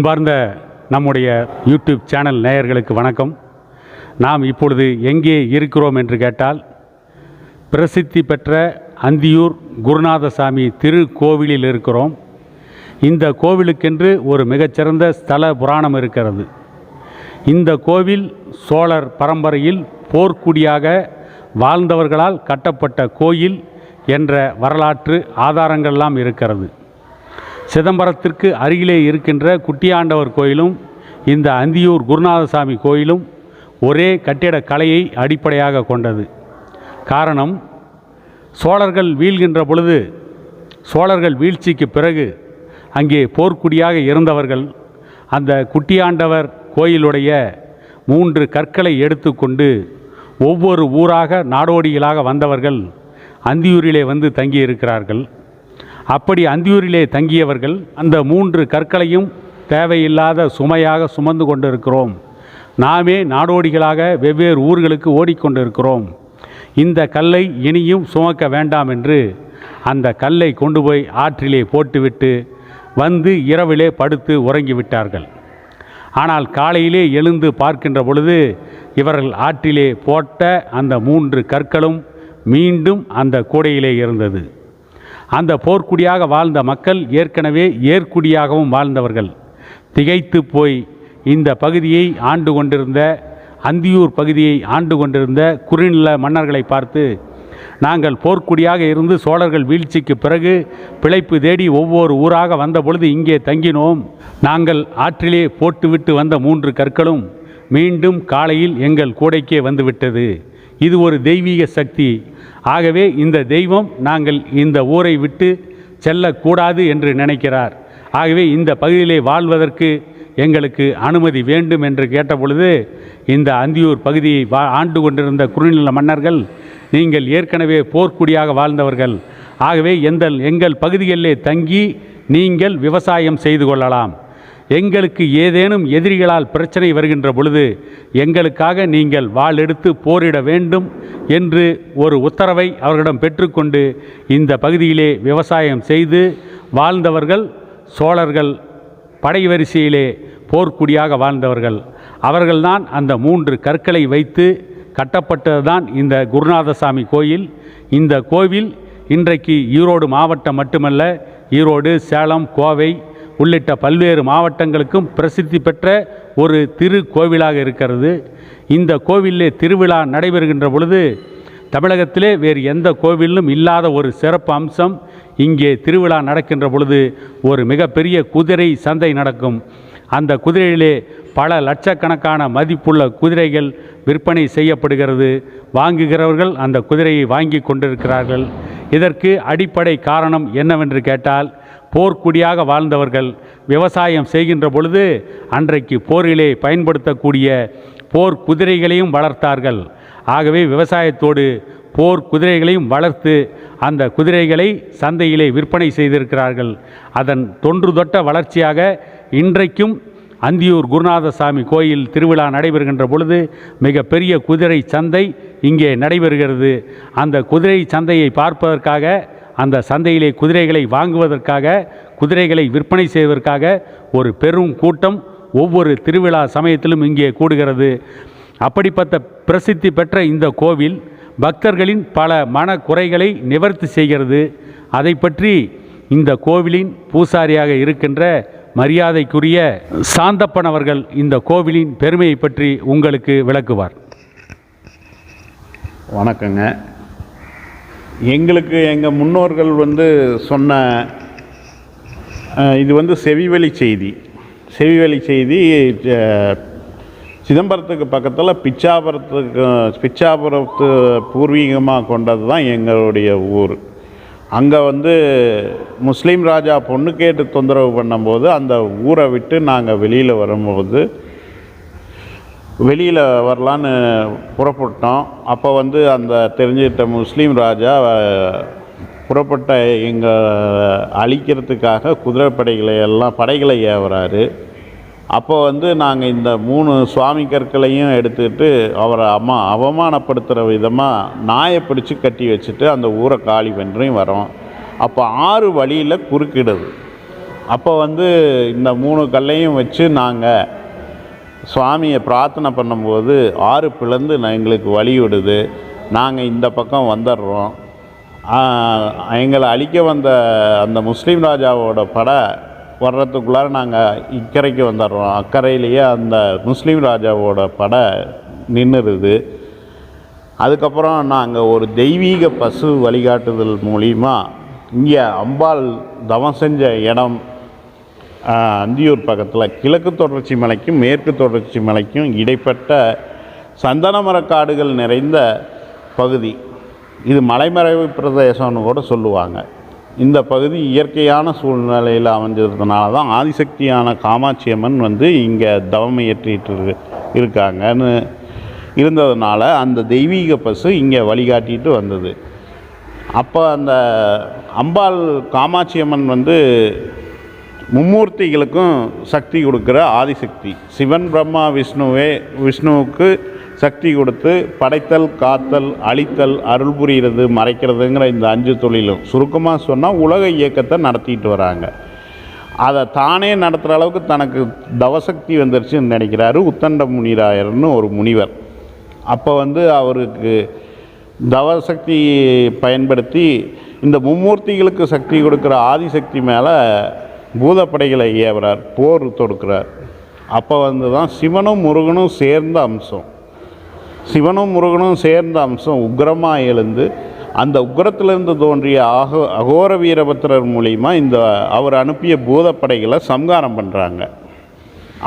அன்பார்ந்த நம்முடைய YouTube channel நேயர்களுக்கு வணக்கம். நாம் இப்பொழுது எங்கே இருக்கிறோம் என்று கேட்டால் பிரசித்தி பெற்ற அந்தியூர் குருநாதசாமி திருக்கோவிலில் இருக்கிறோம். இந்த கோவிலுக்கென்று ஒரு மிகச்சிறந்த ஸ்தல புராணம் இருக்கிறது. இந்த கோவில் சோழர் பரம்பரையில் போர்க்குடியாக வாழ்ந்தவர்களால் கட்டப்பட்ட கோயில் என்ற வரலாற்று ஆதாரங்கள்லாம் இருக்கிறது. சிதம்பரத்திற்கு அருகிலே இருக்கின்ற குட்டியாண்டவர் கோயிலும் இந்த அந்தியூர் குருநாதசாமி கோயிலும் ஒரே கட்டிடக் கலையை அடிப்படையாக கொண்டது. காரணம் சோழர்கள் வீழ்கின்ற பொழுது சோழர்கள் வீழ்ச்சிக்கு பிறகு அங்கே போர்க்குடியாக இருந்தவர்கள் அந்த குட்டியாண்டவர் கோயிலுடைய மூன்று கற்களை எடுத்துக்கொண்டு ஒவ்வொரு ஊராக நாடோடிகளாக வந்தவர்கள் அந்தியூரிலே வந்து தங்கியிருக்கிறார்கள். அப்படி அந்தியூரிலே தங்கியவர்கள் அந்த மூன்று கற்களையும் தேவையில்லாத சுமையாக சுமந்து கொண்டிருக்கிறோம். நாமே நாடோடிகளாக வெவ்வேறு ஊர்களுக்கு ஓடிக்கொண்டிருக்கிறோம். இந்த கல்லை இனியும் சுமக்க வேண்டாம் என்று அந்த கல்லை கொண்டு போய் ஆற்றிலே போட்டுவிட்டு வந்து இரவிலே படுத்து உறங்கிவிட்டார்கள். ஆனால் காலையிலே எழுந்து பார்க்கின்ற பொழுது இவர்கள் ஆற்றிலே போட்ட அந்த மூன்று கற்களும் மீண்டும் அந்த கூடையிலே இருந்தது. அந்த போர்க்குடியாக வாழ்ந்த மக்கள் ஏற்கனவே ஏற்குடியாகவும் வாழ்ந்தவர்கள். திகைத்து போய் இந்த பகுதியை ஆண்டு கொண்டிருந்த அந்தியூர் பகுதியை ஆண்டு கொண்டிருந்த குறுநில மன்னர்களை பார்த்து நாங்கள் போர்க்குடியாக இருந்து சோழர்கள் வீழ்ச்சிக்கு பிறகு பிழைப்பு தேடி ஒவ்வொரு ஊராக வந்த பொழுது இங்கே தங்கினோம். நாங்கள் ஆற்றிலே போட்டுவிட்டு வந்த மூன்று கற்களும் மீண்டும் காலையில் எங்கள் கூடைக்கே வந்துவிட்டது. இது ஒரு தெய்வீக சக்தி. ஆகவே இந்த தெய்வம் நாங்கள் இந்த ஊரை விட்டு செல்லக்கூடாது என்று நினைக்கிறார். ஆகவே இந்த பகுதியிலே வாழ்வதற்கு எங்களுக்கு அனுமதி வேண்டும் என்று கேட்டபொழுது இந்த அந்தியூர் பகுதியை வா ஆண்டு கொண்டிருந்த குறுநில மன்னர்கள் நீங்கள் ஏற்கனவே போர்க்குடியாக வாழ்ந்தவர்கள். ஆகவே எந்த எங்கள் பகுதிகளிலே தங்கி நீங்கள் விவசாயம் செய்து கொள்ளலாம். எங்களுக்கு ஏதேனும் எதிரிகளால் பிரச்சனை வருகின்ற பொழுது எங்களுக்காக நீங்கள் வாள் எடுத்து போரிட வேண்டும் என்று ஒரு உத்தரவை அவர்களிடம் பெற்றுக்கொண்டு இந்த பகுதியிலே விவசாயம் செய்து வாழ்ந்தவர்கள் சோழர்கள் படை வரிசையிலே போர்க்குடியாக வாழ்ந்தவர்கள். அவர்கள்தான் அந்த மூன்று கற்களை வைத்து கட்டப்பட்டதுதான் இந்த குருநாதசாமி கோயில். இந்த கோவில் இன்றைக்கு ஈரோடு மாவட்டம் மட்டுமல்ல ஈரோடு சேலம் கோவை உள்ளிட்ட பல்வேறு மாவட்டங்களுக்கும் பிரசித்தி பெற்ற ஒரு திருக்கோவிலாக இருக்கிறது. இந்த கோவிலே திருவிழா நடைபெறுகின்ற பொழுது தமிழகத்திலே வேறு எந்த கோவிலும் இல்லாத ஒரு சிறப்பு அம்சம் இங்கே திருவிழா நடக்கின்ற பொழுது ஒரு மிகப்பெரிய குதிரை சந்தை நடக்கும். அந்த குதிரையிலே பல லட்சக்கணக்கான மதிப்புள்ள குதிரைகள் விற்பனை செய்யப்படுகிறது. வாங்குகிறவர்கள் அந்த குதிரையை வாங்கி கொண்டிருக்கிறார்கள். இதற்கு அடிப்படை காரணம் என்னவென்று கேட்டால் போர்க்குடியாக வாழ்ந்தவர்கள் விவசாயம் செய்கின்ற பொழுது அன்றைக்கு போரிலே பயன்படுத்தக்கூடிய போர் குதிரைகளையும் வளர்த்தார்கள். ஆகவே விவசாயத்தோடு போர் குதிரைகளையும் வளர்த்து அந்த குதிரைகளை சந்தையிலே விற்பனை செய்திருக்கிறார்கள். அதன் தொன்று தொட்ட வளர்ச்சியாக இன்றைக்கும் அந்தியூர் குருநாதசாமி கோயில் திருவிழா நடைபெறுகின்ற பொழுது மிக பெரிய குதிரை சந்தை இங்கே நடைபெறுகிறது. அந்த குதிரை சந்தையை பார்ப்பதற்காக அந்த சந்தையிலே குதிரைகளை வாங்குவதற்காக குதிரைகளை விற்பனை செய்வதற்காக ஒரு பெரும் கூட்டம் ஒவ்வொரு திருவிழா சமயத்திலும் இங்கே கூடுகிறது. அப்படிப்பட்ட பிரசித்தி பெற்ற இந்த கோவில் பக்தர்களின் பல மன குறைகளை நிவர்த்தி செய்கிறது. அதை பற்றி இந்த கோவிலின் பூசாரியாக இருக்கின்ற மரியாதைக்குரிய சாந்தப்பன் அவர்கள் இந்த கோவிலின் பெருமையை பற்றி உங்களுக்கு விளக்குவார். வணக்கங்க. எங்களுக்கு எங்கள் முன்னோர்கள் வந்து சொன்ன இது வந்து செவிவழி செய்தி. செவிவழி செய்தி சிதம்பரத்துக்கு பக்கத்தில் பிச்சாபுரத்துக்கு பிச்சாபுரத்து பூர்வீகமாக கொண்டது தான் எங்களுடைய ஊர். அங்கே வந்து முஸ்லீம் ராஜா பொண்ணு கேட்டு தொந்தரவு பண்ணும்போது அந்த ஊரை விட்டு நாங்கள் வெளியில் வரும்போது வெளியில் வரலான்னு புறப்பட்டோம். அப்போ வந்து அந்த தெரிஞ்சுக்கிட்ட முஸ்லீம் ராஜா புறப்பட்ட எங்கள் அழிக்கிறதுக்காக குதிரைப்படைகளை எல்லாம் படைகளை ஏவுறாரு. அப்போ வந்து நாங்கள் இந்த மூணு சுவாமி கற்களையும் எடுத்துக்கிட்டு அவரை அம்மா அவமானப்படுத்துகிற விதமாக நாயை பிடிச்சி கட்டி வச்சுட்டு அந்த ஊரை காலி பண்ணுறையும் வரோம். அப்போ ஆறு வழியில் குறுக்கிடுது. அப்போ வந்து இந்த மூணு கல்லையும் வச்சு நாங்கள் சுவாமியை பிரார்த்தனை பண்ணும்போது ஆறு பிளந்து நான் எங்களுக்கு வழி விடுது. நாங்கள் இந்த பக்கம் வந்துடுறோம். எங்களை அழிக்க வந்த அந்த முஸ்லீம் ராஜாவோட படை வர்றதுக்குள்ளார நாங்கள் இக்கரைக்கு வந்துடுறோம். அக்கறையிலேயே அந்த முஸ்லீம் ராஜாவோட படை நின்றுருது அதுக்கப்புறம் நாங்கள் ஒரு தெய்வீக பசு வழிகாட்டுதல் மூலிமா இங்கே அம்பாள் தவம் செஞ்ச இடம் அந்தியூர் பக்கத்தில் கிழக்கு தொடர்ச்சி மலைக்கும் மேற்கு தொடர்ச்சி மலைக்கும் இடைப்பட்ட சந்தனமரக் காடுகள் நிறைந்த பகுதி. இது மலைமறைவு பிரதேசம்னு கூட சொல்லுவாங்க. இந்த பகுதி இயற்கையான சூழ்நிலையில் அமைஞ்சதுனால தான் ஆதிசக்தியான காமாட்சி அம்மன் வந்து இங்கே தவம் இயற்றிட்டு இருக்காங்கன்னு இருந்ததுனால அந்த தெய்வீக பசு இங்கே வழிகாட்டிட்டு வந்தது. அப்போ அந்த அம்பாள் காமாட்சி அம்மன் வந்து மும்மூர்த்திகளுக்கும் சக்தி கொடுக்குற ஆதிசக்தி. சிவன் பிரம்மா விஷ்ணுவே விஷ்ணுவுக்கு சக்தி கொடுத்து படைத்தல் காத்தல் அழித்தல் அருள் புரிகிறது மறைக்கிறதுங்கிற இந்த அஞ்சு தொழிலும். சுருக்கமாக சொன்னால் உலக இயக்கத்தை நடத்திட்டு வராங்க. அதை தானே நடத்துகிற அளவுக்கு தனக்கு தவசக்தி வந்துருச்சுன்னு நினைக்கிறாரு உத்தண்ட முனிராயர்னு ஒரு முனிவர். அப்போ வந்து அவருக்கு தவசக்தி பயன்படுத்தி இந்த மும்மூர்த்திகளுக்கு சக்தி கொடுக்குற ஆதிசக்தி மேலே பூதப்படைகளை ஏவுறார் போர் தொடுக்கிறார். அப்போ வந்து தான் சிவனும் முருகனும் சேர்ந்த அம்சம். சிவனும் முருகனும் சேர்ந்த அம்சம் உக்கிரமாக எழுந்து அந்த உக்ரத்திலிருந்து தோன்றிய அகோ அகோர வீரபத்திரர் மூலிமா இந்த அவர் அனுப்பிய பூதப்படைகளை சம்காரம் பண்ணுறாங்க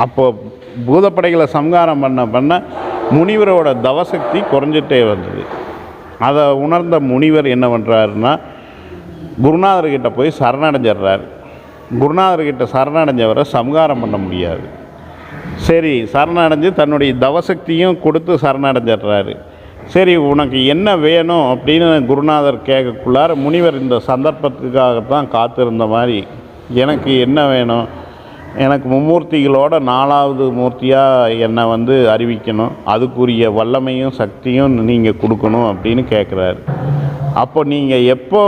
அப்போ பூதப்படைகளை சம்காரம் பண்ண பண்ண முனிவரோட தவசக்தி குறைஞ்சிட்டே வந்தது. அதை உணர்ந்த முனிவர் என்ன பண்ணுறாருன்னா குருநாதர்கிட்ட போய் சரணடைஞ்சிடுறார். குருநாதர்கிட்ட சரணடைஞ்சவரை சமகாரம் பண்ண முடியாது. சரி சரணடைஞ்சு தன்னுடைய தவசக்தியும் கொடுத்து சரணடைஞ்சிடுறாரு. சரி உனக்கு என்ன வேணும் அப்படின்னு குருநாதர் கேட்கக்குள்ளார முனிவர் இந்த சந்தர்ப்பத்துக்காகத்தான் காத்திருந்த மாதிரி எனக்கு என்ன வேணும்? எனக்கு மும்மூர்த்திகளோட நாலாவது மூர்த்தியாக என்னை வந்து அறிவிக்கணும். அதுக்குரிய வல்லமையும் சக்தியும் நீங்கள் கொடுக்கணும் அப்படின்னு கேட்குறாரு. அப்போ நீங்கள் எப்போ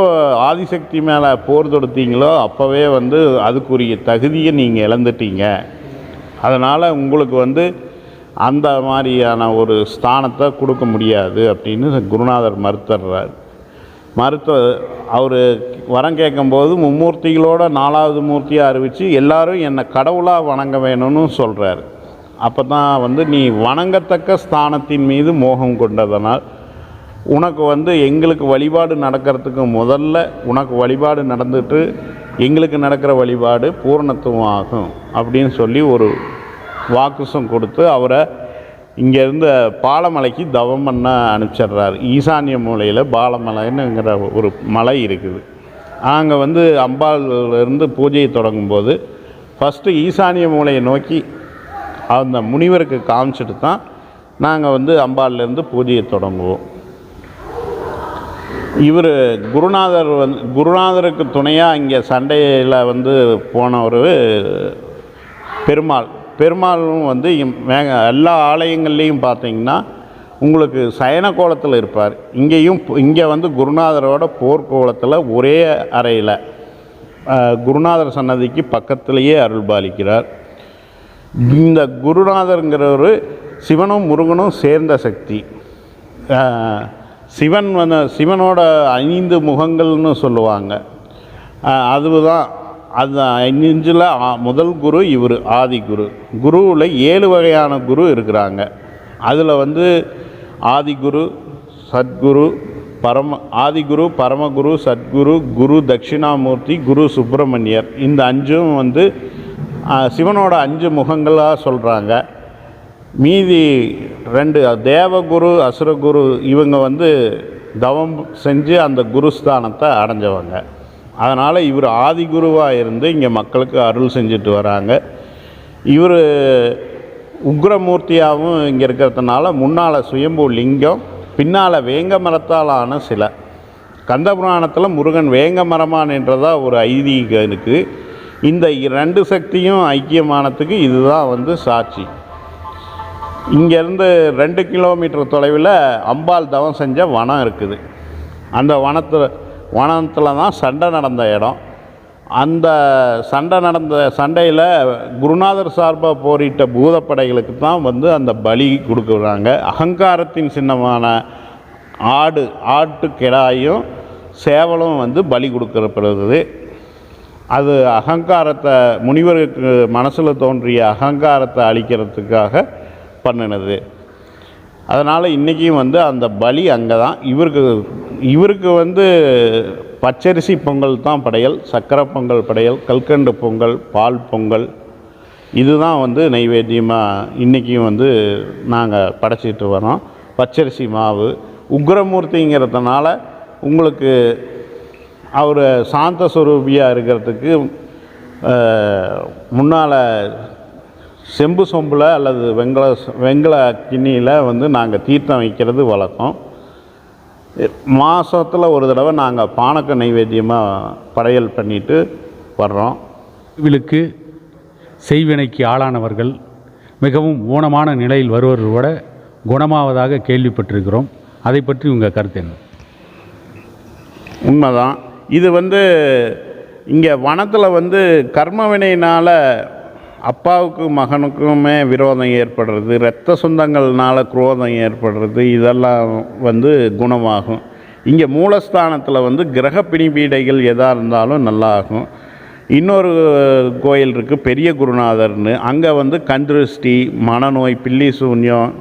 ஆதிசக்தி மேலே போர் தொடுத்தீங்களோ அப்போவே வந்து அதுக்குரிய தகுதியை நீங்கள் இழந்துட்டீங்க. அதனால் உங்களுக்கு வந்து அந்த மாதிரியான ஒரு ஸ்தானத்தை கொடுக்க முடியாது அப்படின்னு குருநாதர் மறுத்துடுறார் மறுத்த அவர் வரம் கேட்கும்போது மும்மூர்த்திகளோட நாலாவது மூர்த்தியாக அறிவித்து எல்லாரும் என்னை கடவுளாக வணங்க வேணும்னு சொல்கிறார் அப்போ தான் வந்து நீ வணங்கத்தக்க ஸ்தானத்தின் மீது மோகம் கொண்டதனால் உனக்கு வந்து எங்களுக்கு வழிபாடு நடக்கிறதுக்கு முதல்ல உனக்கு வழிபாடு நடந்துட்டு எங்களுக்கு நடக்கிற வழிபாடு பூரணத்துவம் ஆகும் அப்படின்னு சொல்லி ஒரு வாக்குசம் கொடுத்து அவரை இங்கேருந்து பாலமலைக்கு தவம் பண்ண அனுப்பிச்சிடுறாரு. ஈசானிய மூலையில் பாலமலைன்னுங்கிற ஒரு மலை இருக்குது. அங்கே வந்து அம்பாலிருந்து பூஜையை தொடங்கும்போது ஃபஸ்ட்டு ஈசானிய மூலையை நோக்கி அந்த முனிவருக்கு காமிச்சிட்டு தான் நாங்கள் வந்து அம்பாள்லேருந்து பூஜையை தொடங்குவோம். இவர் குருநாதர் வந்து குருநாதருக்கு துணையாக இங்கே சண்டையில் வந்து போனவர் பெருமாள். பெருமாளும் வந்து இம்- எல்லா ஆலயங்கள்லேயும் பார்த்தீங்கன்னா உங்களுக்கு சயன கோலத்தில் இருப்பார். இங்கேயும் இங்கே வந்து குருநாதரோட போர்க்கோலத்தில் ஒரே அறையில் குருநாதர் சன்னதிக்கு பக்கத்திலேயே அருள்பாலிக்கிறார் இந்த குருநாதருங்கிறவர் சிவனும் முருகனும் சேர்ந்த சக்தி. சிவன் வந்து சிவனோட ஐந்து முகங்கள்னு சொல்லுவாங்க. அதுதான் அது ஐந்தில் முதல் குரு இவர் ஆதி குரு. குருவில் ஏழு வகையான குரு இருக்கிறாங்க. அதில் வந்து ஆதிகுரு சத்குரு பரம ஆதிகுரு பரமகுரு சத்குரு குரு தட்சிணாமூர்த்தி குரு சுப்பிரமணியர். இந்த அஞ்சும் வந்து சிவனோட அஞ்சு முகங்களாக சொல்கிறாங்க மீதி ரெண்டு தேவகுரு அசுரகுரு இவங்க வந்து தவம் செஞ்சு அந்த குருஸ்தானத்தை அடைஞ்சவங்க. அதனால் இவர் ஆதிகுருவாக இருந்து இங்கே மக்களுக்கு அருள் செஞ்சுட்டு வராங்க. இவர் உக்ரமூர்த்தியாகவும் இங்கே இருக்கிறதுனால முன்னால் சுயம்பு லிங்கம் பின்னால் வேங்க மரத்தால் ஆன சிலை கந்தபுராணத்தில் முருகன் வேங்க மரமான் என்றதா ஒரு ஐதீகம் இருக்குது இந்த ரெண்டு சக்தியும் ஐக்கியமானத்துக்கு இதுதான் வந்து சாட்சி. இங்கேருந்து ரெண்டு கிலோமீட்டர் தொலைவில் அம்பாள் தவம் செஞ்ச வனம் இருக்குது. அந்த வனத்தில் வனத்தில் தான் சண்டை நடந்த இடம். அந்த சண்டை நடந்த சண்டையில் குருநாதர் சார்பாக போரிட்ட பூதப்படைகளுக்கு தான் வந்து அந்த பலி கொடுக்குறாங்க. அகங்காரத்தின் சின்னமான ஆடு ஆட்டு கிடாயும் சேவலும் வந்து பலி கொடுக்கப்படுது அது அகங்காரத்தை முனிவருக்கு மனசில் தோன்றிய அகங்காரத்தை அழிக்கிறதுக்காக பண்ணினது. அதனால் இன்றைக்கும் வந்து அந்த பலி அங்கே தான் இவருக்கு இவருக்கு வந்து பச்சரிசி பொங்கல் தான் படையல் சக்கரை பொங்கல் படையல் கல்கண்டு பொங்கல் பால் பொங்கல். இதுதான் வந்து நைவேத்தியமாக இன்றைக்கும் வந்து நாங்கள் படைச்சிட்டு வரோம் பச்சரிசி மாவு உக்ரமூர்த்திங்கிறதுனால உங்களுக்கு அவர் சாந்த சுரூபியாக இருக்கிறதுக்கு முன்னால் செம்பு சொம்பில் அல்லது வெங்கல வெங்கல கிண்ணியில் வந்து நாங்கள் தீர்த்தம் வைக்கிறது வழக்கம். மாதத்தில் ஒரு தடவை நாங்கள் பானக்க நைவேத்தியமாக படையல் பண்ணிட்டு வர்றோம். கோவிலுக்கு செய்வினைக்கு ஆளானவர்கள் மிகவும் ஊனமான நிலையில் வருவதை விட குணமாவதாக கேள்விப்பட்டிருக்கிறோம். அதை பற்றி உங்கள் கருத்து என்ன? உண்மைதான். இது வந்து இங்கே வனத்தில் வந்து கர்மவினையினால் அப்பாவுக்கும் மகனுக்குமே விரோதம் ஏற்படுறது இரத்த சொந்தங்கள்னால குரோதம் ஏற்படுறது இதெல்லாம் வந்து குணமாகும். இங்கே மூலஸ்தானத்தில் வந்து கிரக பிணிபீடைகள் எதாக இருந்தாலும் நல்லா ஆகும் இன்னொரு கோயில் இருக்குது பெரிய குருநாதர்னு. அங்கே வந்து கந்திருஷ்டி மனநோய் பில்லி சூன்யம்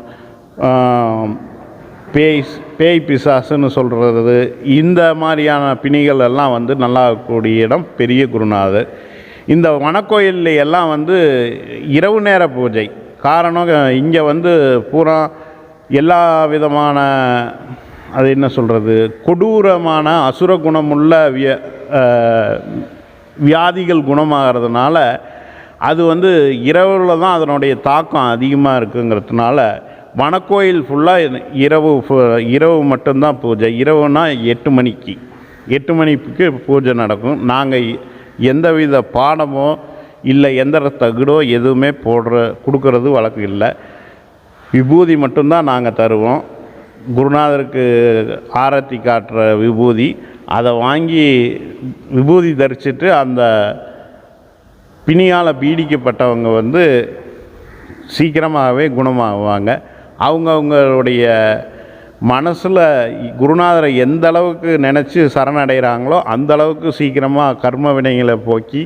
பேய் பேய் பிசாசுன்னு சொல்கிறது இந்த மாதிரியான பிணிகள் எல்லாம் வந்து நல்லாக்கூடிய இடம் பெரிய குருநாதர். இந்த வனக்கோயில்ல எல்லாம் வந்து இரவு நேர பூஜை. காரணம் இங்கே வந்து பூரா எல்லா விதமான அது என்ன சொல்கிறது கொடூரமான அசுர குணமுள்ள விய வியாதிகள் குணமாகிறதுனால அது வந்து இரவில் தான் அதனுடைய தாக்கம் அதிகமாக இருக்குங்கிறதுனால வனக்கோயில் ஃபுல்லாக இரவு ஃபு- இரவு மட்டும்தான் பூஜை. இரவுனா எட்டு மணிக்கு எட்டு மணிக்கு பூஜை நடக்கும். நாங்கள் எந்தவித பாடமோ இல்லை எந்திர தகுடோ எதுவுமே போடுற கொடுக்கறது வழக்கம் இல்லை. விபூதி மட்டும்தான் நாங்கள் தருவோம். குருநாதருக்கு ஆரத்தி காட்டுற விபூதி அதை வாங்கி விபூதி தரிச்சிட்டு அந்த பிணியால் பீடிக்கப்பட்டவங்க வந்து சீக்கிரமாகவே குணமாகுவாங்க. அவங்கவுங்களுடைய மனசில் குருநாதரை எந்த அளவுக்கு நினச்சி சரணடைகிறாங்களோ அந்த அளவுக்கு சீக்கிரமாக கர்ம வினைகளை போக்கி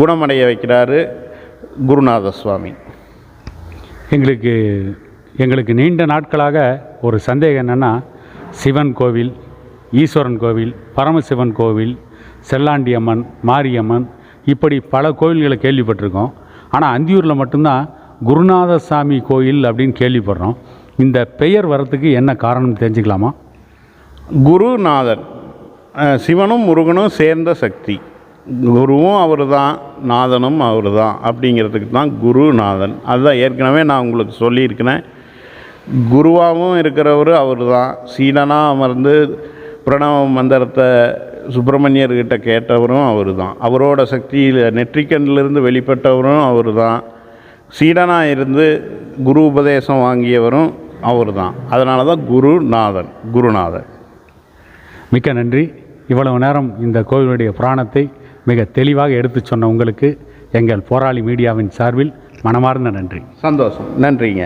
குணமடைய வைக்கிறாரு குருநாத சுவாமி எங்களுக்கு எங்களுக்கு நீண்ட நாட்களாக ஒரு சந்தேகம் என்னென்னா சிவன் கோவில் ஈஸ்வரன் கோவில் பரமசிவன் கோவில் செல்லாண்டியம்மன் மாரியம்மன் இப்படி பல கோவில்களை கேள்விப்பட்டிருக்கோம். ஆனால் அந்தியூரில் மட்டும்தான் குருநாத சாமி கோயில் அப்படின்னு கேள்விப்படுறோம். இந்த பெயர் வரத்துக்கு என்ன காரணம் தெரிஞ்சுக்கலாமா? குருநாதன் சிவனும் முருகனும் சேர்ந்த சக்தி. குருவும் அவர் தான் நாதனும் அவர் தான் அப்படிங்கிறதுக்கு தான் குருநாதன். அதுதான் ஏற்கனவே நான் உங்களுக்கு சொல்லியிருக்கிறேன். குருவாகவும் இருக்கிறவர் அவர் தான் சீடனாக அமர்ந்து பிரணவ மந்திரத்தை சுப்பிரமணியர்கிட்ட கேட்டவரும் அவர் தான் அவரோட சக்தியில் நெற்றிக்கண்ணிலிருந்து வெளிப்பட்டவரும் அவர் தான் சீடனாக இருந்து குரு உபதேசம் வாங்கியவரும் அவர் தான் அதனால தான் குருநாதன் குருநாதன் மிக்க நன்றி. இவ்வளவு நேரம் இந்த கோவிலுடைய புராணத்தை மிக தெளிவாக எடுத்துச் சொன்ன உங்களுக்கு எங்கள் போராளி மீடியாவின் சார்பில் மனமார்ந்த நன்றி. சந்தோஷம். நன்றிங்க.